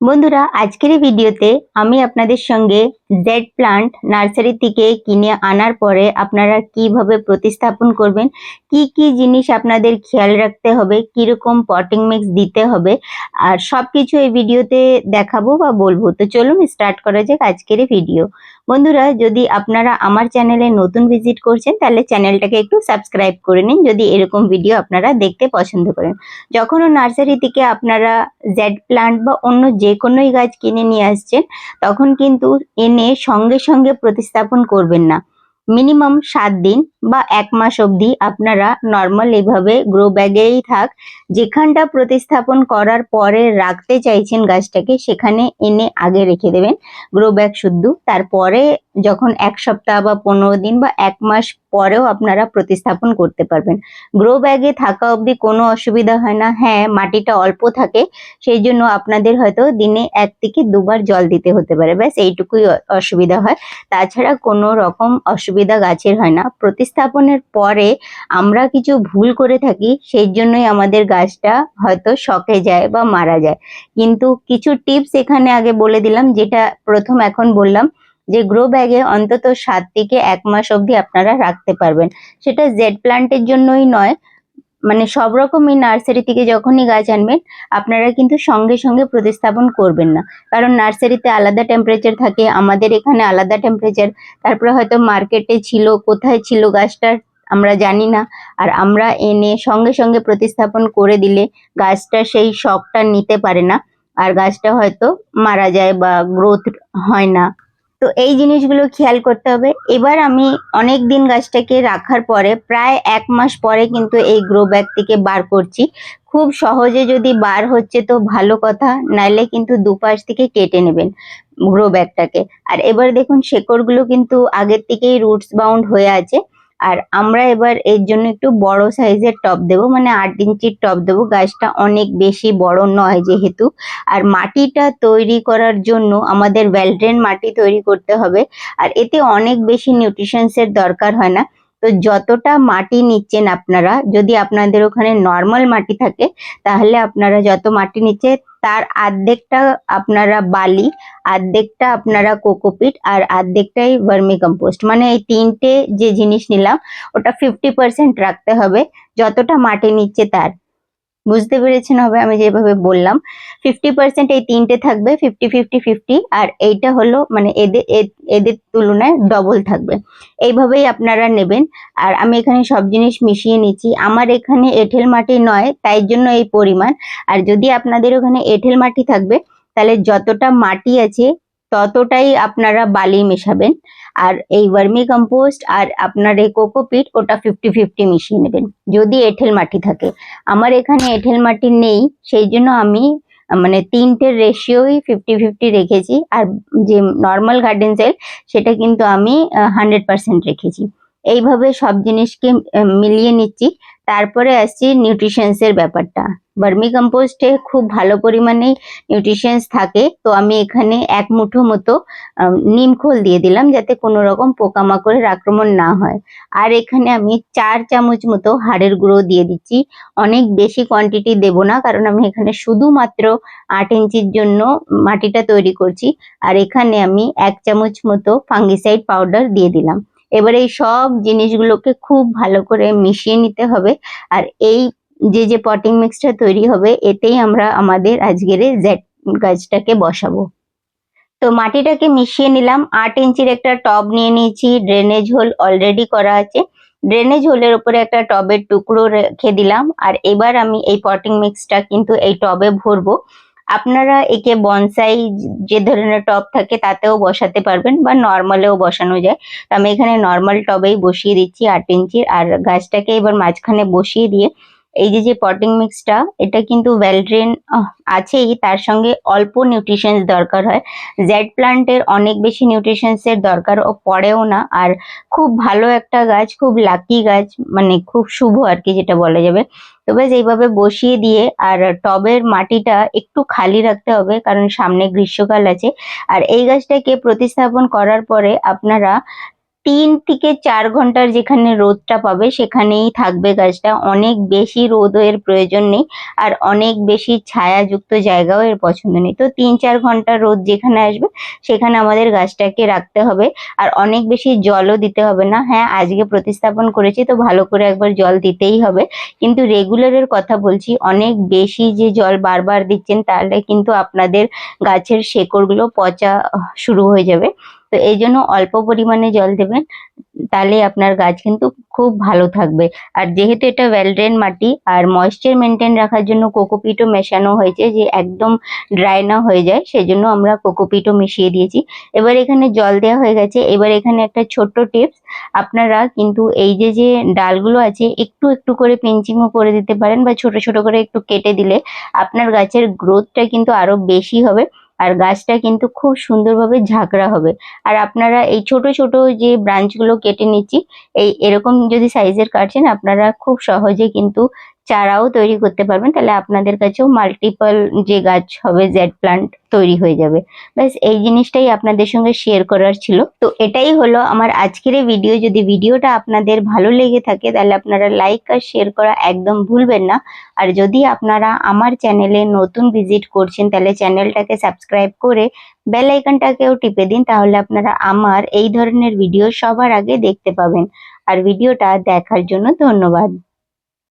বন্ধুরা আজকের এই ভিডিওতে আমি আপনাদের সঙ্গে জেড প্লান্ট নার্সারি থেকে কিনে আনার পরে আপনারা কীভাবে প্রতিস্থাপন করবেন? কি কি জিনিস আপনাদের খেয়াল রাখতে হবে? কীরকম পটিং মিক্স দিতে হবে? আর সব কিছু এই ভিডিওতে দেখাবো বা বলব। তো চলুন স্টার্ট করা যাক আজকের এই ভিডিও বন্ধুরা, যদি আপনারা আমার চ্যানেলে নতুন ভিজিট করছেন, তাহলে চ্যানেলটাকে একটু সাবস্ক্রাইব করে নিন। যদি এরকম ভিডিও আপনারা দেখতে পছন্দ করেন। যখনও নার্সারি থেকে আপনারা জেড প্লান্ট বা অন্য যে কোনোই গাছ কিনে নিয়ে আসছেন, তখন কিন্তু এনে সঙ্গে সঙ্গে প্রতিস্থাপন করবেন না। মিনিমাম সাত দিন বা এক মাস অবধি আপনারা নর্মাল এভাবে গ্রো ব্যাগেই থাক, যেখানটা প্রতিস্থাপন করার পরে রাখতে চাইছেন গাছটাকে, সেখানে এনে আগে রেখে দেবেন। গ্রো ব্যাগ শুদ্ধ, তারপরে যখন এক সপ্তাহ বা পনেরো দিন বা এক মাস পরেও আপনারা প্রতিস্থাপন করতে পারবেন। গ্রো ব্যাগে থাকা অবধি কোনো অসুবিধা হয় না। হ্যাঁ মাটিটা অল্প থাকে, সেই জন্য আপনাদের হয়তো দিনে এক থেকে দুবার জল দিতে হতে পারে। ব্যাস, এইটুকুই অসুবিধা হয়। তাছাড়া কোনো রকম অসুবিধা গাছের হয় না। প্রতিস্থাপনের পরে আমরা কিছু ভুল করে থাকি, সেই জন্যই আমাদের গাছটা হয়তো শকে যায় বা মারা যায়। কিন্তু কিছু টিপস এখানে আগে বলে দিলাম, যেটা প্রথম এখন বললাম। যে গ্রো ব্যাগে অন্তত সাত থেকে এক মাস অবধি আপনারা রাখতে পারবেন। সেটা জেড প্লান্টের জন্যই নয় মানে সব রকমই নার্সারি থেকে যখনই গাছ আনবেন, আপনারা কিন্তু সঙ্গে সঙ্গে প্রতিস্থাপন করবেন না। কারণ নার্সারিতে আলাদা টেম্পারেচার থাকে, আমাদের এখানে আলাদা টেম্পারেচার তারপরে হয়তো মার্কেটে ছিল, কোথায় ছিল গাছটার আমরা জানি না। আর আমরা এনে সঙ্গে সঙ্গে প্রতিস্থাপন করে দিলে গাছটা সেই শকটা নিতে পারে না। আর গাছটা হয়তো মারা যায় বা গ্রোথ হয় না। তো এই জিনিসগুলো খেয়াল করতে হবে। এবার আমি অনেক দিন গাছটাকে রাখার পরে প্রায় এক মাস পরে কিন্তু এই গ্রো ব্যাগ থেকে বার করছি। খুব সহজে যদি বার হচ্ছে তো ভালো কথা, নাইলে কিন্তু দুপাশ থেকে কেটে নেবেন গ্রো ব্যাগটাকে আর এবার দেখুন শেকড়গুলো কিন্তু আগের থেকেই রুটস বাউন্ড হয়ে আছে। আর আমরা এবার এর জন্য একটু বড় সাইজের টব দেবো মানে আট ইঞ্চির টব দেবো। গাছটা অনেক বেশি বড় নয় যেহেতু। আর মাটিটা তৈরি করার জন্য আমাদের ওয়েলড্রেন মাটি তৈরি করতে হবে। আর এতে অনেক বেশি নিউট্রিশনসের দরকার হয় না। তো যতটা মাটি নিচ্ছেন আপনারা, যদি আপনাদের ওখানে নর্মাল মাটি থাকে, তাহলে আপনারা যত মাটি নিচ্ছে তার আর্ধেকটা আপনারা বালি অর্ধেকটা আপনারা কোকোপিট আর অর্ধেকটাই ভার্মি কম্পোস্ট মানে এই তিনটে যে জিনিস নিলাম, ওটা ফিফটি পার্সেন্ট রাখতে হবে, যতটা মাটি নিচ্ছে তার। বুঝতে পেরেছেন হবে, আমি যেভাবে বললাম। ফিফটি পার্সেন্ট এই তিনটে থাকবে ফিফটি ফিফটি ফিফটি আর এইটা হলো মানে এদের এদের তুলনায় ডবল থাকবে। এইভাবেই আপনারা নেবেন। আর আমি এখানে সব জিনিস মিশিয়ে নিচ্ছি। আমার এখানে এঁঠেল মাটি নয়, তাই জন্য এই পরিমাণ। আর যদি আপনাদের ওখানে এঁঠেল মাটি থাকবে, তাহলে যতটা মাটি আছে ততটাই আপনারা বালি মেশাবেন। আর এই ভার্মি কম্পোস্ট আর আপনার এই কোকোপিট ওটা ফিফটি ফিফটি মিশিয়ে নেবেন। যদি এঁঠেল মাটি থাকে। আমার এখানে এঁঠেল মাটি নেই, সেই জন্য আমি মানে তিনটের রেশিওই ফিফটি ফিফটি রেখেছি। আর যে নর্মাল গার্ডেন সেল সেটা কিন্তু আমি হান্ড্রেড পার্সেন্ট রেখেছি। এইভাবে সব জিনিসকে মিলিয়ে নিচ্ছি। তারপরে আসছি নিউট্রিশনস এর ব্যাপারটা। ভার্মি কম্পোস্টে খুব ভালো পরিমাণে নিউট্রিশনস থাকে। তো আমি এখানে এক মুঠো মতো আহ, নিম খোল দিয়ে দিলাম যাতে কোনো রকম পোকামাকড়ের আক্রমণ না হয়। আর এখানে আমি চার চামচ মতো হাড়ের গুঁড়ো দিয়ে দিচ্ছি। অনেক বেশি কোয়ান্টিটি দেব না কারণ আমি এখানে শুধুমাত্র আট ইঞ্চির জন্য মাটিটা তৈরি করছি। আর এখানে আমি এক চামচ মতো ফাঙ্গিসাইড পাউডার দিয়ে দিলাম। এবার এই সব জিনিসগুলোকে খুব ভালো করে মিশিয়ে নিতে হবে। আর এই যে যে পটিং মিক্সটা তৈরি হবে, এতেই আমরা আমাদের আজকের জেট গাছটাকে বসাবো। তো মাটিটাকে মিশিয়ে নিলাম। আট ইঞ্চির একটা টব নিয়ে নিয়েছি। ড্রেনেজ হোল অলরেডি করা আছে। ড্রেনেজ হোলের উপরে একটা টবের টুকরো রেখে দিলাম। আর এবার আমি এই পটিং মিক্সটা কিন্তু এই টবে ভরবো। আপনারা একে বনসাই যে ধরনের টব থাকে তাতেও বসাতে পারবেন বা নর্মালেও বসানো যায়। তো আমি এখানে নর্মাল টবেই বসিয়ে দিচ্ছি আট ইঞ্চির। আর গাছটাকে এবার মাঝখানে বসিয়ে দিয়ে এই যে যে পটিং মিক্সটা এটা কিন্তু ওয়েল ড্রেন আছেই, তার সঙ্গে অল্প নিউট্রিশনস দরকার হয়। জেড প্লান্টের অনেক বেশি নিউট্রিশনস এর দরকার ও পড়েও না। আর খুব ভালো একটা গাছ, খুব লাকি গাছ মানে খুব শুভ আর কি যেটা বলা যাবে। তো ব্যাস, এইভাবে বসিয়ে দিয়ে আর টবের মাটিটা একটু খালি রাখতে হবে, কারণ সামনে গ্রীষ্মকাল আছে। আর এই গাছটাকে প্রতিস্থাপন করার পরে আপনারা তিন থেকে চার ঘণ্টার যেখানে রোদটা পাবে, সেখানেই থাকবে গাছটা। অনেক বেশি রোদের প্রয়োজন নেই আর অনেক বেশি ছায়াযুক্ত জায়গাও এর পছন্দ নেই। তো তিন চার ঘণ্টা রোদ যেখানে আসবে, সেখানে আমাদের গাছটাকে রাখতে হবে আর অনেক বেশি জলও দিতে হবে না। হ্যাঁ আজকে প্রতিস্থাপন করেছি তো ভালো করে একবার জল দিতেই হবে। কিন্তু রেগুলারের কথা বলছি, অনেক বেশি যে জল বারবার দিচ্ছেন, তাহলে কিন্তু আপনাদের গাছের শেকড়গুলো পচা শুরু হয়ে যাবে। তো এই জন্য অল্প পরিমাণে জল দেবেন, তাহলে আপনার গাছ কিন্তু খুব ভালো থাকবে। আর যেহেতু এটা ওয়েল ড্রেন মাটি, আর ময়েশ্চার মেনটেন রাখার জন্য কোকোপিটও মেশানো হয়েছে যে একদম ড্রাই না হয়ে যায়, সেজন্য আমরা কোকোপিটও মিশিয়ে দিয়েছি। এবার এখানে জল দেওয়া হয়ে গেছে, এবার এখানে একটা ছোট্ট টিপস আপনারা কিন্তু এই যে যে ডালগুলো আছে, একটু একটু করে পিঞ্চিংও করে দিতে পারেন বা ছোট ছোট করে একটু কেটে দিলে আপনার গাছের গ্রোথটা কিন্তু আরও বেশি হবে। আর গাছটা কিন্তু খুব সুন্দরভাবে ঝাঁকড়া হবে। আর আপনারা এই ছোট ছোট যে ব্রাঞ্চগুলো কেটে নিচ্ছি, এই এরকম যদি সাইজের কাটছেন, আপনারা খুব সহজে কিন্তু চারাও তৈরি করতে পারবেন, তাহলে আপনাদের কাছেও মাল্টিপল যে গাছ হবে জেড প্লান্ট তৈরি হয়ে যাবে। ব্যাস, এই জিনিসটাই আপনাদের সঙ্গে শেয়ার করার ছিল। তো এটাই হলো আমার আজকের ভিডিও যদি ভিডিওটা আপনাদের ভালো লেগে থাকে, তাহলে আপনারা লাইক আর শেয়ার করা একদম ভুলবেন না। আর যদি আপনারা আমার চ্যানেলে নতুন ভিজিট করছেন, তাহলে চ্যানেলটাকে সাবস্ক্রাইব করে বেল আইকনটাকেও টিপে দিন, তাহলে আপনারা আমার এই ধরনের ভিডিও সবার আগে দেখতে পাবেন। আর ভিডিওটা দেখার জন্য ধন্যবাদ।